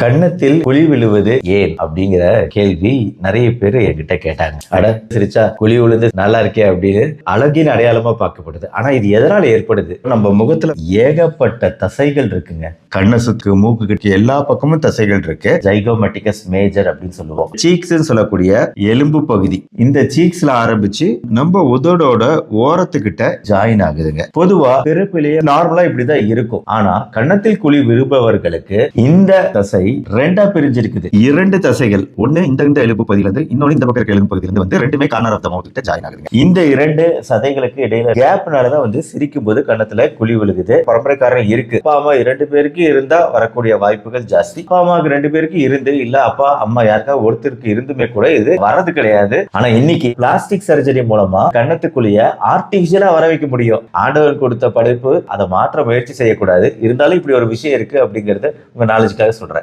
கண்ணத்தில் குழி விழுவது ஏன் அப்படிங்கிற கேள்வி நிறைய பேர் என்கிட்ட கேட்டாங்க. அட சிரிச்சா குழி விழுந்து நல்லா இருக்கே அப்படின்னு அழகின் அடையாளமா பார்க்கப்படுது. ஆனா இது எதனால ஏற்படுது? நம்ம முகத்துல ஏகப்பட்ட தசைகள் இருக்குங்க. கண்ணை மூக்கு கிட்ட எல்லா பக்கமும் தசைகள் இருக்கு. ஜைகோமெட்டிகஸ் மேஜர் அப்படின்னு சொல்லுவோம். சீக்ஸ் சொல்லக்கூடிய எலும்பு பகுதி. இந்த சீக்ஸ்ல ஆரம்பிச்சு நம்ம உதடோட ஓரத்துக்கிட்ட ஜாயின் ஆகுதுங்க. பொதுவா பிறப்பிலேயே நார்மலா இப்படிதான் இருக்கும். ஆனா கன்னத்தில் குழி விரும்பவர்களுக்கு இந்த தசை ரெண்டா பிரிஞ்சிருக்குது. இரண்டு தசைகள். ஒண்ணு இந்த இந்த எலும்பு பகுதியில இருந்து இன்னொன்னு இந்த பக்கம் இருக்க எலும்பு பகுதியில இருந்து வந்து ரெண்டுமே கார்னர் ஆஃப் த மவுத் கிட்ட ஜாயின் ஆகுதுங்க. இந்த இரண்டு சதைகளுக்கு இடையில கேப்னாலதான் வந்து சிரிக்கும் போது கன்னத்துல குழி விழுகுது. பரம்பரைக்காரன் இருக்கு. அப்பா அம்மா இரண்டு பேருக்கு இருந்தா வரக்கூடிய வாய்ப்புகள் ஜாஸ்தி. அப்பா அம்மாவுக்கு ரெண்டு பேருக்கு இருந்து இல்ல அப்பா அம்மா யாருக்கா ஒருத்தருக்கு இருந்துமே கூட இது வரது கிடையாது. ஆனா இன்னைக்கு பிளாஸ்டிக் சர்ஜரி மூலமா கண்ணத்துக்குள்ளிய ஆர்டிபிஷியலா வர வைக்க முடியும். ஆண்டவன் கொடுத்த படைப்பு அதை மாற்ற முயற்சி செய்யக்கூடாது. இருந்தாலும் இப்படி ஒரு விஷயம் இருக்கு அப்படிங்கறத உங்க நாலேஜுக்காக சொல்றேன்.